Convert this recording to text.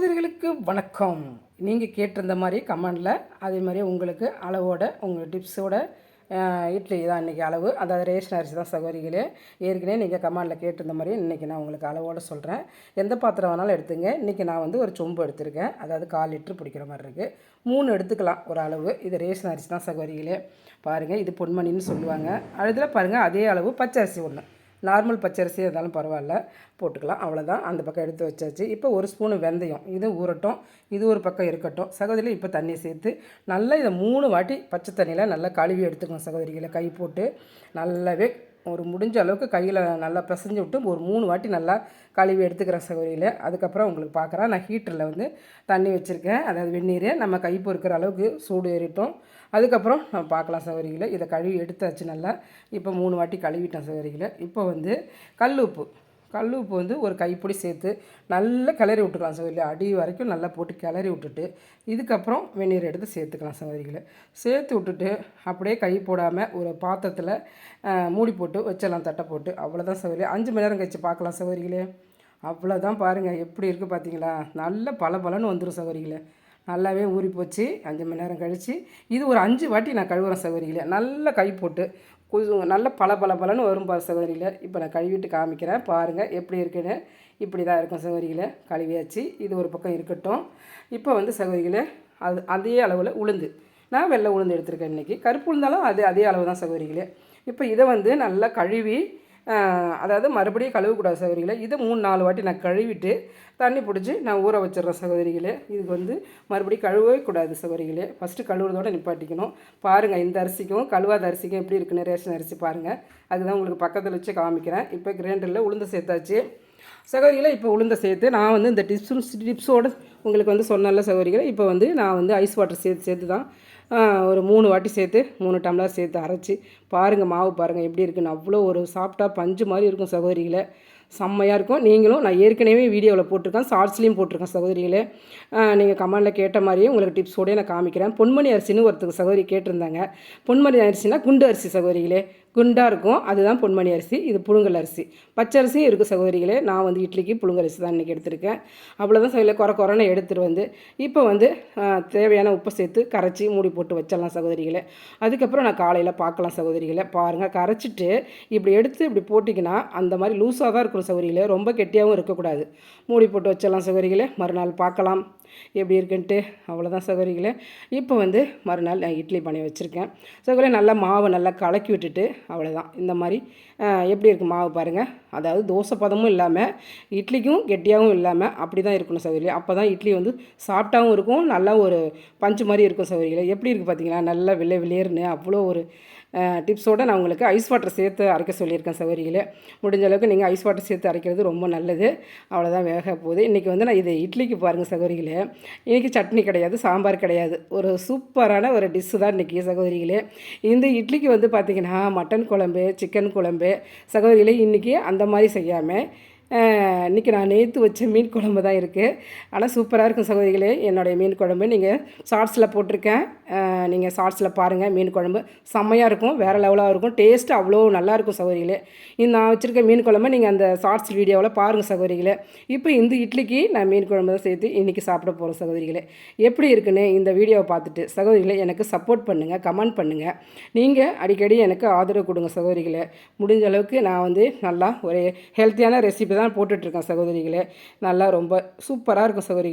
சகோதரிகளுக்கு வணக்கம். நீங்கள் கேட்டிருந்த மாதிரி கமெண்டில் அதே மாதிரி உங்களுக்கு அளவோட உங்கள் டிப்ஸோட இட்லி தான் இன்றைக்கி அளவு. அதாவது ரேஷன் அரிசி தான் சகோதரிகளே. ஏற்கனவே நீங்கள் கமெண்டில் கேட்டிருந்த மாதிரி இன்றைக்கி நான் உங்களுக்கு அளவோடு சொல்கிறேன் எந்த பாத்திரம் வேணாலும் எடுத்துங்க. இன்றைக்கி நான் வந்து ஒரு சொம்பு எடுத்திருக்கேன். அதாவது கால் லிட்ரு பிடிக்கிற மாதிரி இருக்குது மூணு எடுத்துக்கலாம் ஒரு அளவு. இது ரேஷன் அரிசி தான் சகோதரிகளே. பாருங்கள் இது பொன்மணின்னு சொல்லுவாங்க. அதில் பாருங்கள் அதே அளவு பச்சை அரிசி ஒன்று நார்மல் பச்சரிசி இருந்தாலும் பரவாயில்ல. போட்டுக்கலாம். அவ்வளோதான் அந்த பக்கம் எடுத்து வச்சாச்சு. இப்போ ஒரு ஸ்பூனு வெந்தயம். இது ஊறட்டும். இது ஒரு பக்கம் இருக்கட்டும். சகோதரி இப்போ தண்ணி சேர்த்து நல்லா இதை மூணு வாட்டி பச்சை தண்ணியில் நல்லா கழுவி எடுத்துக்கணும் சகோதரிகளை. கை போட்டு நல்லாவே ஒரு முடிஞ்ச அளவுக்கு கையில் நல்லா பிசைஞ்சு விட்டு ஒரு மூணு வாட்டி நல்லா கழுவி எடுத்துக்கிறேன் சகோதரியில். அதுக்கப்புறம் உங்களுக்கு பார்க்குறேன் நான் ஹீட்டரில் வந்து தண்ணி வச்சுருக்கேன். அதாவது வெந்நீர். நம்ம கை பொறுக்கிற அளவுக்கு சூடு ஏறிட்டோம். அதுக்கப்புறம் நம்ம பார்க்கலாம் சகோதரிகளை இதை கழுவி எடுத்தாச்சு நல்லா. இப்போ மூணு வாட்டி கழுவிட்டேன் சகோதரிகளை இப்போ வந்து கல் உப்பு. கல் உப்பு வந்து ஒரு கைப்பிடி சேர்த்து நல்லா கிளறி விட்டுக்கலாம் சகோதரி அடி வரைக்கும் நல்லா போட்டு கிளறி விட்டுட்டு இதுக்கப்புறம் வெந்நீர் எடுத்து சேர்த்துக்கலாம் சகோதரிகளை. சேர்த்து விட்டுட்டு அப்படியே கை போடாமல் ஒரு பாத்திரத்தில் மூடி போட்டு வச்சிடலாம் தட்டை போட்டு. அவ்வளோதான் சகோதரி அஞ்சு மணி நேரம் கழிச்சு பார்க்கலாம் சகோதரிகளே. அவ்வளோதான் பாருங்கள் எப்படி இருக்குது பார்த்தீங்களா நல்ல பல பலன்னு வந்துடும் சகோதரிகளே. நல்லாவே ஊறி போச்சு அஞ்சு மணி நேரம் கழித்து இது ஒரு அஞ்சு வாட்டி நான் கழுவுறேன் சகோதரிகளை. நல்லா கை போட்டு கொஞ்சம் நல்ல பல பல பலன்னு வரும் பாரு சகோதரிகளே இப்போ நான் கழுவிட்டு காமிக்கிறேன். பாருங்கள் எப்படி இருக்குன்னு. இப்படி தான் இருக்கும் சகோதரிகளே கழுவியாச்சு. இது ஒரு பக்கம் இருக்கட்டும். இப்போ வந்து சகோதரிகளே அது அதே அளவில் உளுந்து. நான் வெள்ளை உளுந்து எடுத்திருக்கேன் இன்றைக்கி கருப்பு உளுந்தாலும் அது அதே அளவு தான் சகோதரிகளே இப்போ இதை வந்து நல்லா கழுவி அதாவது மறுபடியும் கழுவக்கூடாது சகோதரிகளை. இது மூணு நாலு வாட்டி நான் கழுவிட்டு தண்ணி பிடிச்சி நான் ஊற வச்சிடுறேன் சகோதரிகளே. இதுக்கு வந்து மறுபடியும் கழுவவே கூடாது சகோதரிகளே. ஃபஸ்ட்டு கழுவுறதோட நிப்பாட்டிக்கணும். பாருங்கள் இந்த அரிசிக்கும் கழுவாத அரிசிக்கும் எப்படி இருக்குன்னு ரேஷன் அரிசி பாருங்கள் அதுதான் உங்களுக்கு பக்கத்தில் வச்சு காமிக்கிறேன். இப்போ கிரைண்டரில் உளுந்து சேர்த்தாச்சு. சகோதரிகளை இப்போ உளுந்த சேர்த்து நான் வந்து இந்த டிப்ஸும் டிப்ஸோடு உங்களுக்கு வந்து சொன்னல சகோதரிகளை இப்போ வந்து நான் வந்து ஐஸ் வாட்டர் சேர்த்து சேர்த்து தான் ஒரு மூணு வாட்டி சேர்த்து மூணு டம்ளர் சேர்த்து அரைச்சி பாருங்கள் மாவு பாருங்கள் எப்படி இருக்குன்னு. அவ்வளோ ஒரு சாஃப்டாக பஞ்சு மாதிரி இருக்கும் சகோதரிகளை. செம்மையாக இருக்கும். நீங்களும் நான் ஏற்கனவே வீடியோவில் போட்டிருக்கேன் ஷார்ட்ஸ்லேயும் போட்டிருக்கேன் சகோதரிகளே. நீங்கள் கமெண்டில் கேட்ட மாதிரியே உங்களுக்கு டிப்ஸோடய நான் காமிக்கிறேன். பொன்மணி அரிசின்னு ஒருத்தர் சகோதரி கேட்டிருந்தாங்க. பொன்மணி அரிசினா குண்டு அரிசி சகோதரிகளே. குண்டாக இருக்கும். அதுதான் பொன்மணி அரிசி இது புழுங்கல் அரிசி. பச்சை அரிசியும் இருக்குது சகோதரிகளே. நான் வந்து இட்லிக்கு புழுங்கல் அரிசி தான் இன்றைக்கி எடுத்திருக்கேன். அவ்வளோதான் சகோதரி குறை குறைன்னு எடுத்துகிட்டு வந்து இப்போ வந்து தேவையான உப்பை சேர்த்து கரைச்சி மூடி போட்டு வச்சிடலாம் சகோதரிகளை. அதுக்கப்புறம் நான் காலையில் பார்க்கலாம் சகோதரிகளை. பாருங்கள் கரைச்சிட்டு இப்படி எடுத்து இப்படி போட்டிங்கன்னா அந்த மாதிரி லூஸாக தான் இருக்கும் சகோதரிகளே. ரொம்ப கெட்டியாகவும் இருக்கக்கூடாது. மூடி போட்டு வச்சிடலாம் சகோதரிகளே. மறுநாள் பார்க்கலாம். எப்படி இருக்குன்ட்டு அவ்வளோதான் சகோதரிகளே. இப்போ வந்து மறுநாள் நான் இட்லி பண்ணி வச்சுருக்கேன். சகோதரி நல்லா மாவை நல்லா கலக்கி விட்டுட்டு அவ்வளோதான் இந்த மாதிரி எப்படி இருக்குது மாவு பாருங்கள் அதாவது தோசை பதமும் இல்லாமல் இட்லிக்கும் கெட்டியாகவும் இல்லாமல் அப்படி தான் இருக்கணும் சகோதரி அப்போ தான் இட்லி வந்து சாப்பிட்டாவும் இருக்கும் நல்லா ஒரு பஞ்சு மாதிரி இருக்கும் சகோதரிகளே. எப்படி இருக்குது பார்த்தீங்களா நல்லா விலை விளையர்னு அவ்வளோ ஒரு டிப்ஸோடு நான் உங்களுக்கு ஐஸ் வாட்டர் சேர்த்து அரைக்க சொல்லியிருக்கேன் சகோதரிகளே. முடிஞ்ச அளவுக்கு நீங்கள் ஐஸ் வாட்டர் சேர்த்து அரைக்கிறது ரொம்ப நல்லது. அவ்வளோதான் வேக போகுது. இன்றைக்கி வந்து நான் இது இட்லிக்கு பாருங்கள் சகோதரிகளே. இன்றைக்கி சட்னி கிடையாது சாம்பார் கிடையாது. ஒரு சூப்பரான ஒரு டிஷ்ஷு தான் இன்றைக்கி சகோதரிகளே. இந்த இட்லிக்கு வந்து பார்த்திங்கன்னா மட்டன் குழம்பு சிக்கன் குழம்பு சகோதரிகளே இன்றைக்கி அந்த மாதிரி செய்யாமல் இன்றைக்கி இன்னைக்கு நான் நேற்று வச்ச மீன் குழம்பு தான் இருக்குது ஆனால் சூப்பராக இருக்கும் சகோதரிகளே. என்னுடைய மீன் குழம்பு. நீங்கள் ஷார்ட்ஸில் போட்டிருக்கேன். நீங்கள் ஷார்ட்ஸில் பாருங்கள் மீன் குழம்பு. செம்மையாக இருக்கும். வேறு லெவலாக இருக்கும். டேஸ்ட்டு அவ்வளோ நல்லா இருக்கும் சகோதரிகளே. இந்த நான் வச்சுருக்க மீன் குழம்பு நீங்கள் அந்த ஷார்ட்ஸ் வீடியோவில் பாருங்கள் சகோதரிகளே. இப்போ இந்த இட்லிக்கு நான் மீன் குழம்பு தான் சேர்த்து இன்றைக்கி சாப்பிட போகிறோம் சகோதரிகளே. எப்படி இருக்குன்னு இந்த வீடியோவை பார்த்துட்டு சகோதரிகளை எனக்கு சப்போர்ட் பண்ணுங்கள் கமெண்ட் பண்ணுங்கள் நீங்கள் அடிக்கடி எனக்கு ஆதரவு கொடுங்க சகோதரிகளை. முடிஞ்ச அளவுக்கு நான் வந்து நல்லா ஒரு ஹெல்த்தியான ரெசிபி தான் போட்டுட்ருக்கேன் சகோதரிகளே. நல்லா ரொம்ப சூப்பராக இருக்கும் சகோதரி